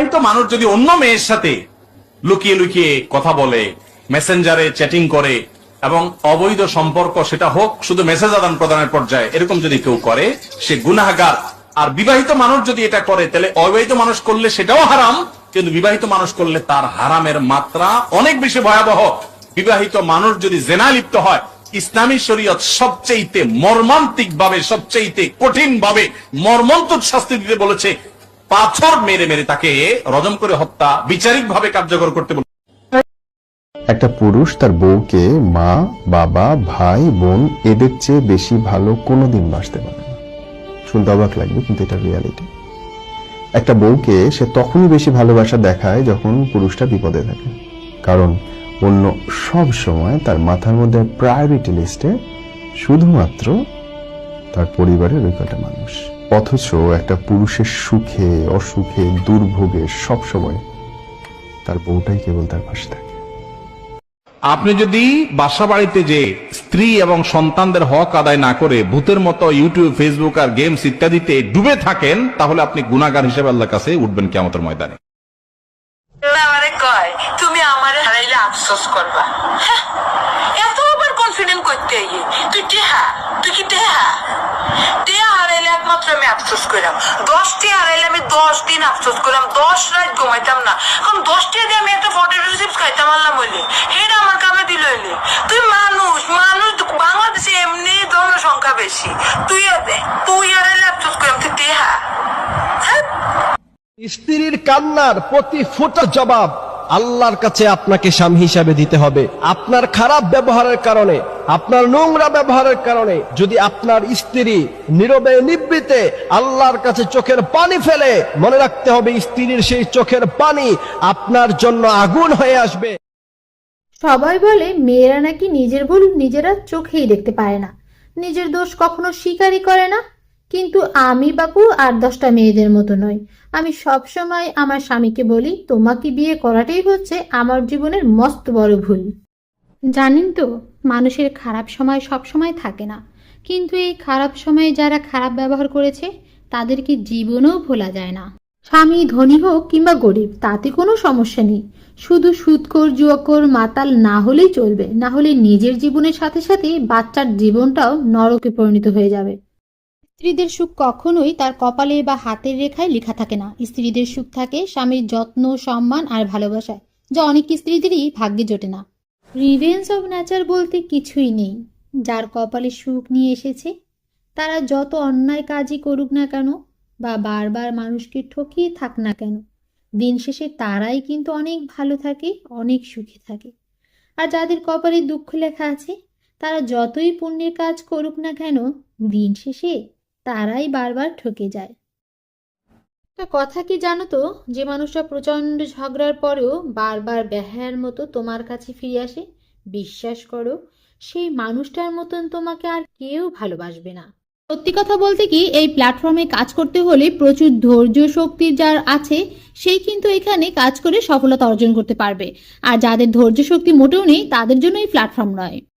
বিবাহিত মানুষ যদি অন্য মেয়ের সাথে লুকিয়ে লুকিয়ে কথা বলে মেসেঞ্জারে চ্যাটিং করে এবং অবৈধ সম্পর্ক সেটা হোক, শুধু মেসেজ আদান প্রদানের পর্যায়ে এরকম যদি কেউ করে, সে গুনাহগার। আর বিবাহিত মানুষ যদি এটা করে, তাহলে অবিবাহিত মানুষ করলে সেটাও হারাম, কিন্তু বিবাহিত মানুষ করলে তার হারামের মাত্রা অনেক বেশি ভয়াবহ। বিবাহিত মানুষ যদি জেনা লিপ্ত হয়, ইসলামী শরীয়ত সবচেয়েতে মর্মান্তিক ভাবে সবচেয়েতে কঠিন ভাবে মর্মন্তক শাস্তি দিতে বলেছে পাথর মেরে মেরে তাকে রজম করে হত্যা বিচারিক ভাবে কার্যকর করতে বলেছে একটা পুরুষ তার বউকে মা, বাবা, ভাই, বোন এদের চেয়ে বেশি ভালো কোনোদিন বাসতে পারে না। শুনতে অবাক লাগবে, কিন্তু এটা রিয়ালিটি একটা বউকে সে তখনই বেশি ভালোবাসা দেখায় যখন পুরুষটা বিপদে থাকে। কারণ অন্য সব সময় তার মাথার মধ্যে প্রায়োরিটি লিস্টে শুধুমাত্র তার পরিবারের ওই কটা মানুষ। অথচ একটা পুরুষের সুখে অসুখে দুর্ভোগে সব সময় তার বউটাই কেবল তার পাশে থাকে। আপনি যদি বাসা বাড়িতে যে স্ত্রী এবং সন্তানদের হক আদায় না করে ভূতের মতো ইউটিউব ফেসবুক আর গেমস ইত্যাদিতে ডুবে থাকেন তাহলে আপনি গুনাগার হিসেবে আল্লাহর কাছে উঠবেন কেমতের ময়দানে। আমারে কয় তুমি আমারে হারাইলে আফসোস করবা। হ্যাঁ, এত আবার কনফিডেন্ট করতে তুই টেহা তুই কি টেহা? একমাত্র আমি আফসোস করলাম দশটি আমি দশ দিন আফসোস করলাম দশ রাত ঘুমাইতাম না। দশটি আমি একটা পটেটো চিপস খাইতাম বললে হেটা আমার কামে দিল এলে তুই মানুষ মানুষ বাংলাদেশে এমনি জনসংখ্যা বেশি। তুই তুই আফসোস করলাম তুই টেহা হ্যাঁ? স্ত্রীর কান্নার প্রতি ফুটার জবাব আল্লাহর কাছে আপনাকে স্বামী হিসাবে দিতে হবে। আপনার খারাপ ব্যবহারের কারণে আপনার নোংরা ব্যবহারের কারণে যদি আপনার স্ত্রী নীরবে, নিবৃতে আল্লাহর কাছে চোখের পানি ফেলে, মনে রাখতে হবে স্ত্রীর সেই চোখের পানি আপনার জন্য আগুন হয়ে আসবে। সবাই বলে, মেয়েরা নাকি নিজের ভুল নিজেরা চোখেই দেখতে পারে না। নিজের দোষ কখনো স্বীকারই করে না। কিন্তু আমি বাপু আর দশটা মেয়েদের মতো নই। আমি সব সময় আমার স্বামীকে বলি, তোমাকে বিয়ে করাটাই হচ্ছে আমার জীবনের মস্ত বড় ভুল। জানেন তো মানুষের খারাপ সময় সব সময় থাকে না। কিন্তু এই খারাপ সময়ে যারা খারাপ ব্যবহার করেছে তাদেরকে জীবনেও ভোলা যায় না। স্বামী ধনী হোক কিংবা গরিব, তাতে কোনো সমস্যা নেই। শুধু সুদকর জুয়াকর, মাতাল না হলেই চলবে। না হলে নিজের জীবনের সাথে সাথে বাচ্চার জীবনটাও নরকে পরিণত হয়ে যাবে। স্ত্রীদের সুখ কখনোই তার কপালে বা হাতের রেখায় লেখা থাকে না। স্ত্রীদের সুখ থাকে স্বামীর যত্ন, সম্মান আর ভালোবাসায়, যা অনেক স্ত্রীদেরই ভাগ্যে জোটে না। রিভেন্স অব নেচার বলতে কিছুই নেই। যার কপালে সুখ নিয়ে এসেছে, তারা যত অন্যায় কাজই করুক না কেন, বা বারবার মানুষকে ঠকিয়ে থাক না কেন, দিন শেষে তারাই কিন্তু অনেক ভালো থাকে, অনেক সুখে থাকে। আর যাদের কপালে দুঃখ লেখা আছে, তারা যতই পুণ্যের কাজ করুক না কেন, দিন শেষে তারাই বারবার ঠকে যায়। কথা কি জানো তো? যে মানুষটা প্রচণ্ড ঝগড়ার পরেও বারবার বেহায়ার মতো তোমার কাছে ফিরে আসে, বিশ্বাস করো, সেই মানুষটার মতন তোমাকে আর কেউ ভালোবাসবে না। সত্যি কথা বলতে কি, এই প্ল্যাটফর্মে কাজ করতে হলে প্রচুর ধৈর্য শক্তি যার আছে, সেই কিন্তু এখানে কাজ করে সফলতা অর্জন করতে পারবে। আর যাদের ধৈর্য শক্তি মোটেও নেই, তাদের জন্য এই প্ল্যাটফর্ম নয়।